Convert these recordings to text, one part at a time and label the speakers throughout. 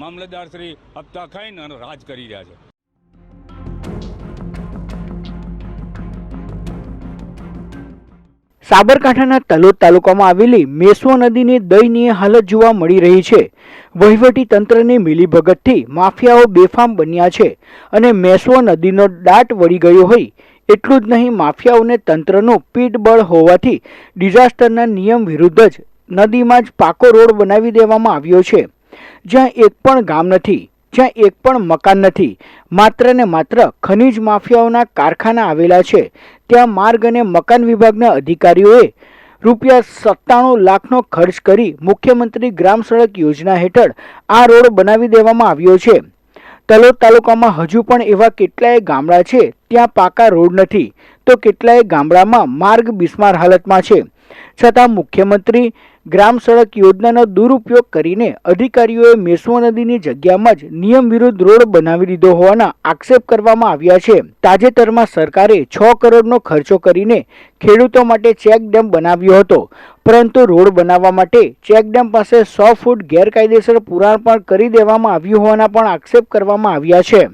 Speaker 1: મામલતદાર શ્રી હપ્તા ખાઈને અને રાજ કરી રહ્યા છે.
Speaker 2: સાબરકાંઠાના તલોદ તાલુકામાં આવેલી મેશ્વો નદીની દયનીય હાલત જોવા મળી રહી છે. વહીવટી તંત્રની મિલીભગતથી માફિયાઓ બેફામ બન્યા છે અને મેશ્વો નદીનો દાટ વળી ગયો હોય એટલું જ નહીં, માફિયાઓને તંત્રનું પીઠબળ હોવાથી ડિઝાસ્ટરના નિયમ વિરુદ્ધ જ નદીમાં જ પાકો રોડ બનાવી દેવામાં આવ્યો છે. જ્યાં એક પણ ગામ નથી, જ્યાં એક પણ મકાન નથી, માત્ર ને માત્ર ખનીજ માફિયાઓના કારખાના આવેલા છે. ત્યાં માર્ગ અને મકાન વિભાગના અધિકારીઓએ રૂપિયા સત્તાણું લાખનો ખર્ચ કરી મુખ્યમંત્રી ગ્રામ સડક યોજના હેઠળ આ રોડ બનાવી દેવામાં આવ્યો છે. તલોદ તાલુકામાં હજુ પણ એવા કેટલાય ગામડા છે, ત્યાં પાકા રોડ નથી. તો કેટલાય ગામડામાં માર્ગ બિસ્માર હાલતમાં છે. છતાં મુખ્યમંત્રી ગ્રામ સડક યોજનાનો દુરુપયોગ કરીને અધિકારીઓએ મેસવો નદીની જગ્યામાં જ નિયમ વિરુદ્ધ રોડ બનાવી દીધો હોવાના આક્ષેપ કરવામાં આવ્યા છે. તાજેતરમાં સરકારે છ કરોડનો ખર્ચો કરીને ખેડૂતો માટે ચેક ડેમ બનાવ્યો હતો. પરંતુ રોડ બનાવવા માટે ચેક ડેમ પાસે સો ફૂટ ગેરકાયદેસર પુરાણ પણ કરી દેવામાં આવ્યું હોવાના પણ આક્ષેપ કરવામાં આવ્યા છે.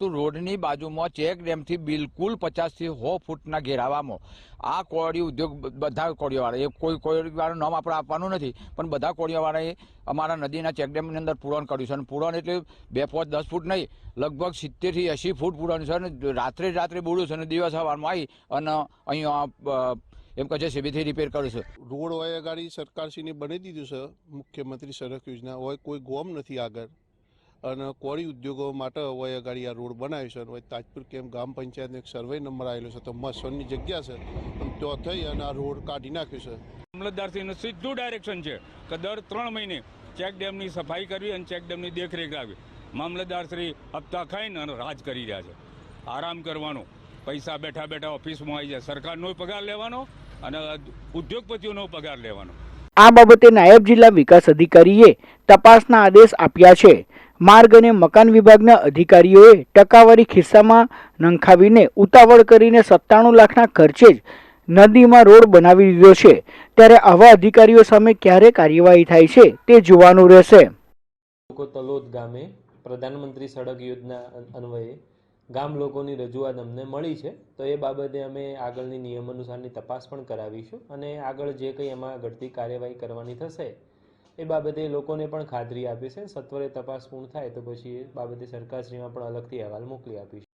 Speaker 3: તો રોડની બાજુમાં ચેક ડેમથી બિલકુલ પચાસથી સો ફૂટના ઘેરાવામાં. આ કોળી ઉદ્યોગ બધા કોળીઓવાળા એ કોઈ કોળીવાળાનું નામ આપણે આપવાનું નથી, પણ બધા કોળીઓવાળાએ અમારા નદીના ચેક ડેમની અંદર પૂરણ કર્યું છે અને પૂરણ એટલે બે પાંચ દસ ફૂટ નહીં, લગભગ સિત્તેરથી એંશી ફૂટ પૂરણ છે અને રાત્રે રાત્રે બોલું છે અને દિવસ સવારમાં આવી અને અહીંયા એમ કહે છે સીબીથી રિપેર કર્યું છે.
Speaker 4: રોડ હોય ગાડી સરકારશ્રીને બની દીધું છે, મુખ્યમંત્રી સડક યોજના, હોય કોઈ ગોમ નથી આગળ. અને કોળી ઉદ્યોગો માટે હવે ગાડી આ રોડ બનાવ્યો છે. અને તાજપુર કેમ ગ્રામ પંચાયતનો એક સર્વે નંબર આવેલો છે. તો મસનની જગ્યા છે. તો થઈ અને આ રોડ કાઢી નાખ્યો છે.
Speaker 1: મામલતદારશ્રીનું સીધું ડાયરેક્શન છે કે દર ત્રણ મહિને ચેક ડેમની સફાઈ કરવી અને ચેક ડેમની દેખરેખ રાખવી મામલતદારશ્રી હપ્તા ખાઈને અને રાજ કરી રહ્યા છે. આરામ કરવાનો. પૈસા બેઠા બેઠા ઓફિસમાં આવી જાય. સરકારનો પગાર લેવાનો અને ઉદ્યોગપતિઓનો પગાર લેવાનો.
Speaker 2: આ બાબતે નાયબ જિલ્લા વિકાસ અધિકારીએ તપાસના આદેશ આપ્યા છે. માર્ગ અને મકાન વિભાગના અધિકારીઓએ ટકાવારી ખિસ્સામાં નંખાવીને ઉતાવળ કરીને સત્તાણું લાખના ખર્ચે જ નદીમાં રોડ બનાવી દીધો છે. ત્યારે આવા અધિકારીઓ સામે ક્યારે કાર્યવાહી થાય છે તે જોવાનું રહેશે.
Speaker 5: તલોદ ગામે પ્રધાનમંત્રી સડક યોજના અન્વયે ગામ લોકોની રજૂઆત અમને મળી છે. તો એ બાબતે અમે આગળની નિયમ અનુસારની તપાસ પણ કરાવીશું અને આગળ જે કંઈ એમાં ઘટતી કાર્યવાહી કરવાની થશે એ બાબતે લોકોને પણ ખાતરી આપી છે. સત્વરે તપાસ પૂર્ણ થાય તો પછી એ બાબતે સરકારશ્રીમાં પણ અલગથી અહેવાલ મોકલી આપીશું